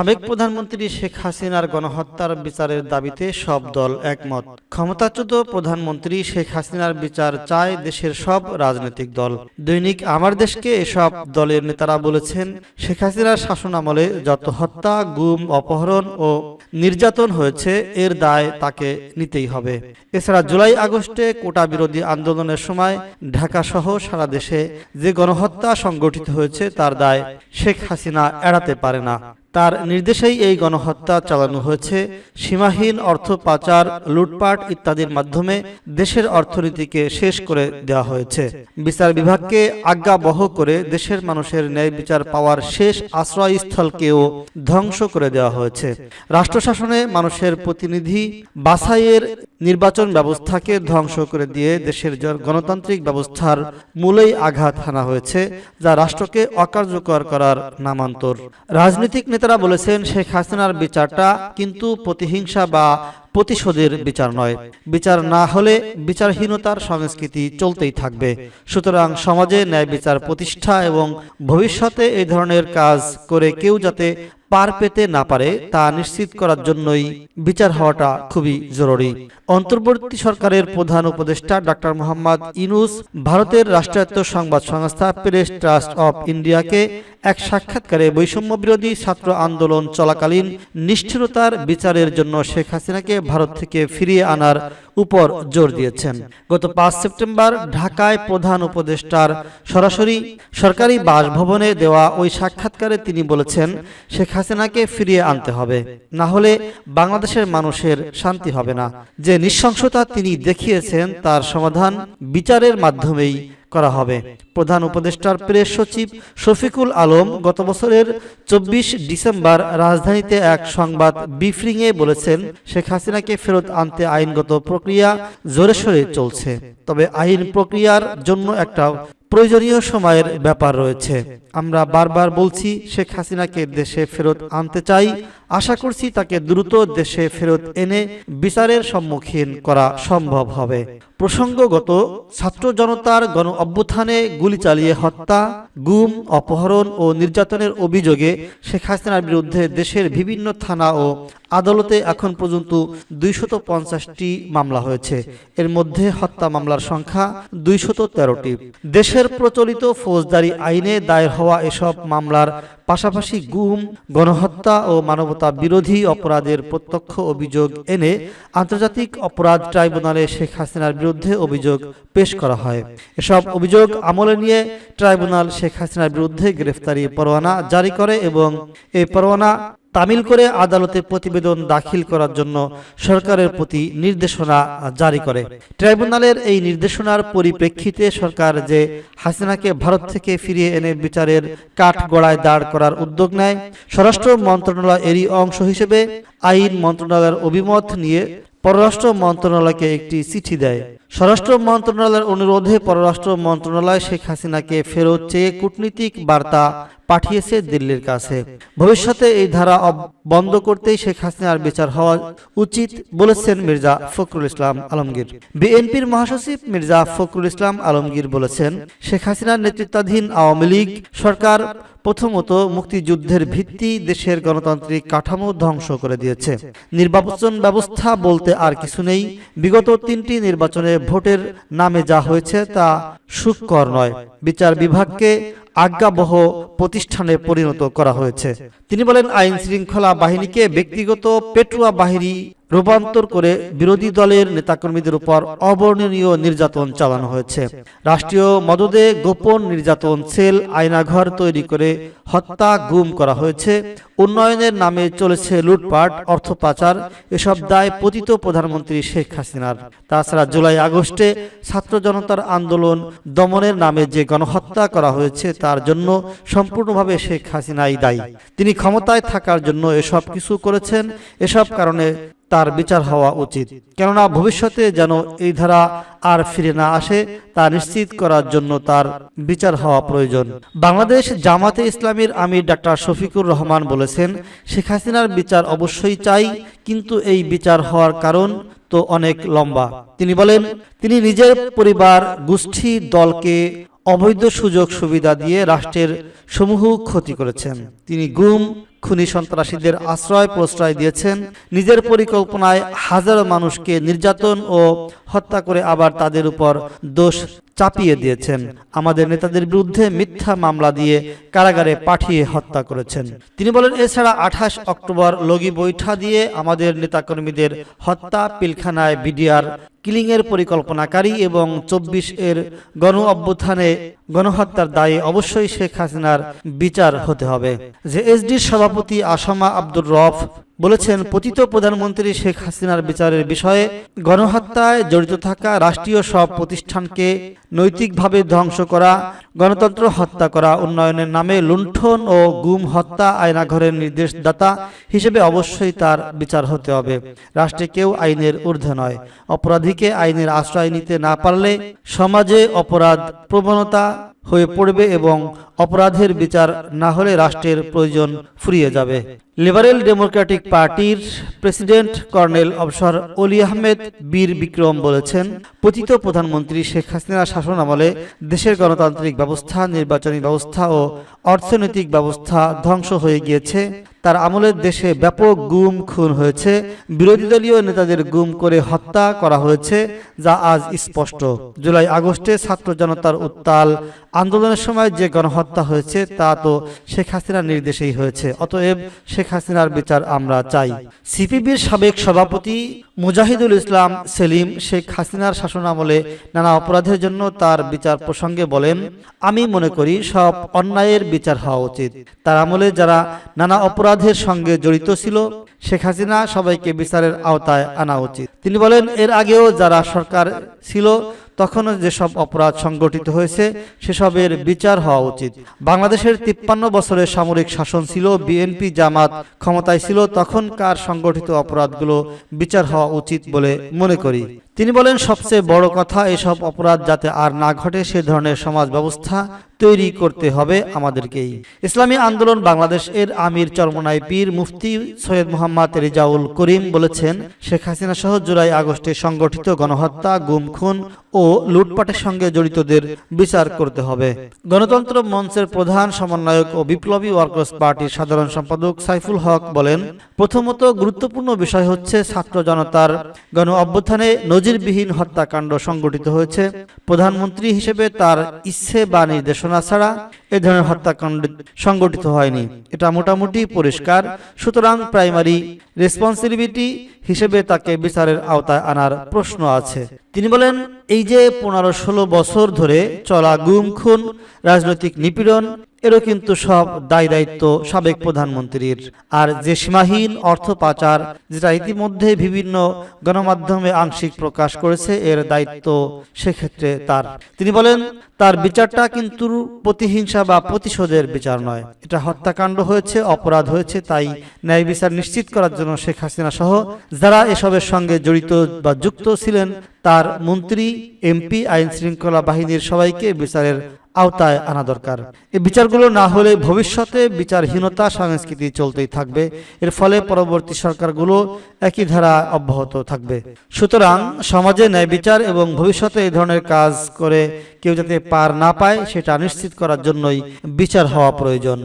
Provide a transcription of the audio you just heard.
সাবেক প্রধানমন্ত্রী শেখ হাসিনার গণহত্যার বিচারের দাবিতে সব দল একমত। ক্ষমতাচ্যুত প্রধানমন্ত্রী শেখ হাসিনার বিচার চায় দেশের সব রাজনৈতিক দল। দৈনিক আমার দেশকে এসব দলের নেতারা বলেছেন, শেখ হাসিনার শাসনামলে যত হত্যা, গুম, অপহরণ ও নির্যাতন হয়েছে, এর দায় তাকে নিতেই হবে। এছাড়া জুলাই আগস্টে কোটা বিরোধী আন্দোলনের সময় ঢাকা সহ সারা দেশে যে গণহত্যা সংগঠিত হয়েছে, তার দায় শেখ হাসিনা এড়াতে পারে না। তার নির্দেশেই এই গণহত্যা চালানো হয়েছে। সীমাহীন অর্থ পাচার, লুটপাট ইত্যাদির মাধ্যমে দেশের অর্থনীতিকে শেষ করে দেওয়া হয়েছে। বিচার বিভাগকে আজ্ঞাবহ করে দেশের মানুষের ন্যায় বিচার পাওয়ার শেষ আশ্রয়স্থলকেও ধ্বংস করে দেওয়া হয়েছে। রাষ্ট্রশাসনে মানুষের প্রতিনিধি বাছাইয়ের নির্বাচন ব্যবস্থাকে ধ্বংস করে দিয়ে দেশের গণতান্ত্রিক ব্যবস্থার মূলেই আঘাত হানা হয়েছে, যা রাষ্ট্রকে অকার্যকর করার নামান্তর। রাজনৈতিক নেতারা বলেছেন শেখ হাসিনার বিচারটা কিন্তু প্রতিহিংসা বা প্রতিশোধের বিচার নয়। বিচার না হলে বিচারহীনতার সংস্কৃতি চলতেই থাকবে। সুতরাং সমাজে ন্যায় বিচার প্রতিষ্ঠা এবং ভবিষ্যতে এই ধরনের কাজ করে কেউ যাতে পার পেতে না পারে, তা নিশ্চিত করার জন্যই বিচার হওয়াটা খুবই জরুরি। অন্তর্বর্তী সরকারের প্রধান উপদেষ্টা ডক্টর মোহাম্মদ ইনুস ভারতের রাষ্ট্রায়ত্ত সংবাদ সংস্থা প্রেস ট্রাস্ট অফ ইন্ডিয়াকে এক সাক্ষাৎকারে বৈষম্য বিরোধী ছাত্র আন্দোলন চলাকালীন নিষ্ঠুরতার বিচারের জন্য শেখ হাসিনাকে ভারত থেকে ফিরিয়ে আনার উপর জোর দিয়েছেন। গত পাঁচ সেপ্টেম্বর ঢাকায় প্রধান উপদেষ্টার সরাসরি সরকারি বাসভবনে দেওয়া ওই সাক্ষাৎকারে তিনি বলেছেন, শেখ হাসিনাকে ফিরিয়ে আনতে হবে। না হলে বাংলাদেশের মানুষের শান্তি হবে না। যে নৃশংসতা তিনি দেখিয়েছেন, তার সমাধান বিচারের মাধ্যমেই করা হবে। প্রধান উপদেষ্টার প্রেস সচিব শফিকুল আলম গত বছরের চব্বিশ ডিসেম্বর রাজধানীতে এক সংবাদ ব্রিফিংয়ে বলেছেন, শেখ হাসিনাকে ফেরত আনতে আইনগত প্রক্রিয়া জোরে সোরে চলছে। তবে আইন প্রক্রিয়ার জন্য একটা প্রয়োজনীয় সময়ের ব্যাপার রয়েছে। আমরা বারবার বলছি, শেখ হাসিনাকে দেশে ফেরত আনতে চাই আশা করছি তাকে দ্রুত দেশে ফেরত এনে বিচারের সম্মুখীন করা সম্ভব হবে। প্রসঙ্গগত, ছাত্র জনতার গণ অভ্যুত্থানে গুলি চালিয়ে হত্যা, গুম, অপহরণ ও নির্যাতনের অভিযোগে শেখ হাসিনার বিরুদ্ধে দেশের বিভিন্ন থানা ও আদালতে এখন পর্যন্ত দুইশত পঞ্চাশটি মামলা হয়েছে। এর মধ্যে হত্যা মামলার সংখ্যা দুইশত তেরোটি। দেশের প্রচলিত ফৌজদারি আইনে দায়ের হওয়া এসব মামলার পাশাপাশি গুম, গণহত্যা ও মানবতা বিরোধী অপরাধের প্রত্যক্ষ অভিযোগ এনে আন্তর্জাতিক অপরাধ ট্রাইব্যুনালে শেখ হাসিনার বিরুদ্ধে অভিযোগ পেশ করা হয়। এসব অভিযোগ আমলে নিয়ে ট্রাইব্যুনাল শেখ হাসিনার বিরুদ্ধে গ্রেফতারি পরোয়ানা জারি করে এবং এই পরোয়ানা তামিল করে আদালতে প্রতিবেদন দাখিল করার জন্য সরকারের প্রতি নির্দেশনা জারি করে। ট্রাইব্যুনালের এই নির্দেশনার পরিপ্রেক্ষিতে সরকার যে হাসিনাকে ভারত থেকে ফিরিয়ে এনে বিচারের কাঠগড়ায় দাঁড় করার উদ্যোগ নেয়, স্বরাষ্ট্র মন্ত্রণালয় এরই অংশ হিসেবে আইন মন্ত্রণালয়ের অভিমত নিয়ে পররাষ্ট্র মন্ত্রণালয়কে একটি চিঠি দেয়। স্বরাষ্ট্র মন্ত্রণালয়ের অনুরোধে পররাষ্ট্র মন্ত্রণালয় শেখ হাসিনাকে ফেরত চেয়ে কূটনীতিক বার্তা পাঠিয়েছে দিল্লির কাছে। ভবিষ্যতে এই ধারা বন্ধ করতেই শেখ হাসিনার বিচার হওয়া উচিত বলেছেন মির্জা ফখরুল ইসলাম আলমগীর। বিএনপির মহাসচিব মির্জা ফখরুল ইসলাম আলমগীর বলেছেন, শেখ হাসিনার নেতৃত্বাধীন আওয়ামী লীগ সরকার প্রথমত মুক্তিযুদ্ধের ভিত্তি দেশের গণতান্ত্রিক কাঠামো ধ্বংস করে দিয়েছে। নির্বাচন ব্যবস্থা বলতে আর কিছু নেই। বিগত তিনটি নির্বাচনে ভোটের নামে যা হয়েছে তা সুখকর নয়। বিচার বিভাগকে আজ্ঞাবহ প্রতিষ্ঠানে পরিণত করা হয়েছে। তিনি বলেন আইন শৃঙ্খলা বাহিনীকে ব্যক্তিগত পেটুয়া বাহিনী রূপান্তর করে বিরোধী দলের নেতাকর্মীদের উপর অবর্ণনীয় নির্যাতন চালানো হয়েছে। রাষ্ট্রীয় মদদে গোপন নির্যাতন সেল, আয়নাঘর তৈরি করে হত্যা গুম করা হয়েছে। উন্নয়নের নামে চলেছে লুটপাট, অর্থ পাচার, এসব দায় পতিত প্রধানমন্ত্রী শেখ হাসিনার। তাছাড়া জুলাই আগস্টে ছাত্র জনতার আন্দোলন দমনের নামে যে গণহত্যা করা হয়েছে, তার জন্য সম্পূর্ণভাবে শেখ হাসিনাই দায়ী। তিনি ক্ষমতায় থাকার জন্য এসব কিছু করেছেন। এসব কারণে তার বিচার হওয়া উচিত। কেননা ভবিষ্যতে যেন এই ধারা আর ফিরে না আসে, তা নিশ্চিত করার জন্য তার বিচার হওয়া প্রয়োজন। বাংলাদেশ জামাতে ইসলামীর আমির ডাক্তার শফিকুর রহমান বলেছেন, শেখ হাসিনার বিচার অবশ্যই চাই, কিন্তু এই বিচার হওয়ার কারণ তো অনেক লম্বা। তিনি বলেন, তিনি নিজের পরিবার গোষ্ঠী দলকে অবৈধ সুযোগ সুবিধা দিয়ে রাষ্ট্রের সমূহ ক্ষতি করেছেন। তিনি গুম, খুনি সন্ত্রাসীদের আশ্রয়, প্রশ্রয় দিয়েছেন। নিজের পরিকল্পনায় হাজারো মানুষকে নির্যাতন ও হত্যা করে আবার তাদের উপর দোষ চাপিয়ে দিয়েছেন। আমাদের নেতাদের বিরুদ্ধে মিথ্যা মামলা দিয়ে কারাগারে পাঠিয়ে হত্যা করেছেন। তিনি বলেন, এছাড়া আঠাশ অক্টোবর লগি বৈঠা দিয়ে আমাদের নেতাকর্মীদের হত্যা, পিলখানায় বিডিআর কিলিংয়ের পরিকল্পনাকারী এবং চব্বিশ এর গণ অভ্যুত্থানে গণহত্যার দায়ে অবশ্যই শেখ হাসিনার বিচার হতে হবে। যে এসডির সভাপতি আসামা আব্দুর রফ বলেছেন পতিত প্রধানমন্ত্রী শেখ হাসিনার বিচারের বিষয়ে গণহত্যায় জড়িত থাকা রাষ্ট্রীয় সব প্রতিষ্ঠানকে নৈতিকভাবে ধ্বংস করা গণতন্ত্র হত্যা করা উন্নয়নের নামে লুণ্ঠন ও গুম হত্যা আয়নাঘরের নির্দেশদাতা হিসেবে অবশ্যই তার বিচার হতে হবে। রাষ্ট্রে কেউ আইনের ঊর্ধ্বে নয়। অপরাধীকে আইনের আশ্রয় নিতে না পারলে সমাজে অপরাধ প্রবণতা হয়ে পড়বে এবং অপরাধের বিচার না হলে রাষ্ট্রের প্রয়োজন ফুরিয়ে যাবে। লিবারেল ডেমোক্রেটিক পার্টির প্রেসিডেন্ট কর্নেল অবসর অলি আহমেদ বীর বিক্রম বলেছেন, পতিত প্রধানমন্ত্রী শেখ হাসিনার শাসন আমলে দেশের গণতান্ত্রিক ব্যবস্থা, নির্বাচনী ব্যবস্থা ও অর্থনৈতিক ব্যবস্থা ধ্বংস হয়ে গিয়েছে। তার আমলের দেশে ব্যাপক গুম, খুন হয়েছে। বিরোধী দলীয় নেতাদের গুম করে হত্যা করা হয়েছে, যা আজ স্পষ্ট। জুলাই আগস্টে ছাত্র জনতার উত্তাল আন্দোলনের সময় যে গণহত্যা হয়েছে, তা তো শেখ হাসিনার নির্দেশেই হয়েছে। অতএব শেখ হাসিনার বিচার আমরা চাই। সিপিবির সাবেক সভাপতি মুজাহিদুল ইসলাম সেলিম শেখ হাসিনার শাসন আমলে নানা অপরাধের জন্য তার বিচার প্রসঙ্গে বলেন, আমি মনে করি সব অন্যায়ের বিচার হওয়া উচিত। তার আমলে যারা নানা অপরাধের সঙ্গে জড়িত ছিল, শেখ হাসিনা সবাইকে বিচারের আওতায় আনা উচিত। তিনি বলেন, এর আগেও যারা সরকার ছিল, তখনও যেসব অপরাধ সংগঠিত হয়েছে, সেসবের বিচার হওয়া উচিত। বাংলাদেশের তিপ্পান্ন বছরের সামরিক শাসন ছিল, বিএনপি জামাত ক্ষমতায় ছিল, তখনকার সংগঠিত অপরাধগুলো বিচার হওয়া উচিত বলে মনে করি। তিনি বলেন, সবচেয়ে বড় কথা এসব অপরাধ যাতে আর না ঘটে, সে ধরনের সমাজ ব্যবস্থা তৈরি করতে হবে আমাদেরকেই। ইসলামী আন্দোলন বাংলাদেশ এর আমির চরমনাই পীর মুফতি সৈয়দ মোহাম্মদ রেজাউল করিম বলেছেন, শেখ হাসিনা সহ জুলাই আগস্টে সংগঠিত গণহত্যা, গুম, খুন ও লুটপাটের সঙ্গে জড়িতদের বিচার করতে হবে। গণতন্ত্র মঞ্চের প্রধান সমন্বয়ক ও বিপ্লবী ওয়ার্কার্স পার্টির সাধারণ সম্পাদক সাইফুল হক বলেন, প্রথমত গুরুত্বপূর্ণ বিষয় হচ্ছে ছাত্র জনতার গণ অভ্যুত্থানে নজিরবিহীন হত্যাকাণ্ড সংগঠিত হয়েছে। প্রধানমন্ত্রী হিসেবে তার ইচ্ছে বা নির্দেশনা ছাড়া এ ধরনের হত্যাকাণ্ড সংগঠিত হয়নি। এটা মোটামুটি পরিষ্কার। সুতরাং প্রাইমারি রেসপন্সিবিলিটি হিসেবে তাকে বিচারের আওতায় আনার প্রশ্ন আছে। তিনি বলেন, এই যে পনেরো ষোলো বছর ধরে চলা গুম, খুন, রাজনৈতিক নিপীড়ন, এরও কিন্তু সব দায় দায়িত্ব সাবেক প্রধানমন্ত্রীর। আর যে সীমাহীন অর্থ পাচার, যেটা ইতিমধ্যে বিভিন্ন গণমাধ্যমে আংশিক প্রকাশ করেছে, এর দায়িত্ব সেক্ষেত্রে তার। তিনি বলেন, তার বিচারটা কিন্তু প্রতিহিংসা বা প্রতিশোধের বিচার নয়। এটা হত্যাকাণ্ড হয়েছে, অপরাধ হয়েছে, তাই ন্যায় বিচার নিশ্চিত করার জন্য শেখ হাসিনা সহ যারা এসবের সঙ্গে জড়িত বা যুক্ত ছিলেন তার মন্ত্রী, এমপি আইন শৃঙ্খলা বাহিনীর সবাইকে বিচারের আওতায় আনা দরকার। এই বিচারগুলো না হলে ভবিষ্যতে বিচারহীনতা সংস্কৃতি চলতেই থাকবে। এর ফলে পরবর্তী সরকারগুলো একই ধারা অব্যাহত থাকবে। সুতরাং সমাজে ন্যায় বিচার এবং ভবিষ্যতে এই ধরনের কাজ করে কেউ যাতে পার না পায়, সেটা নিশ্চিত করার জন্যই বিচার হওয়া প্রয়োজন।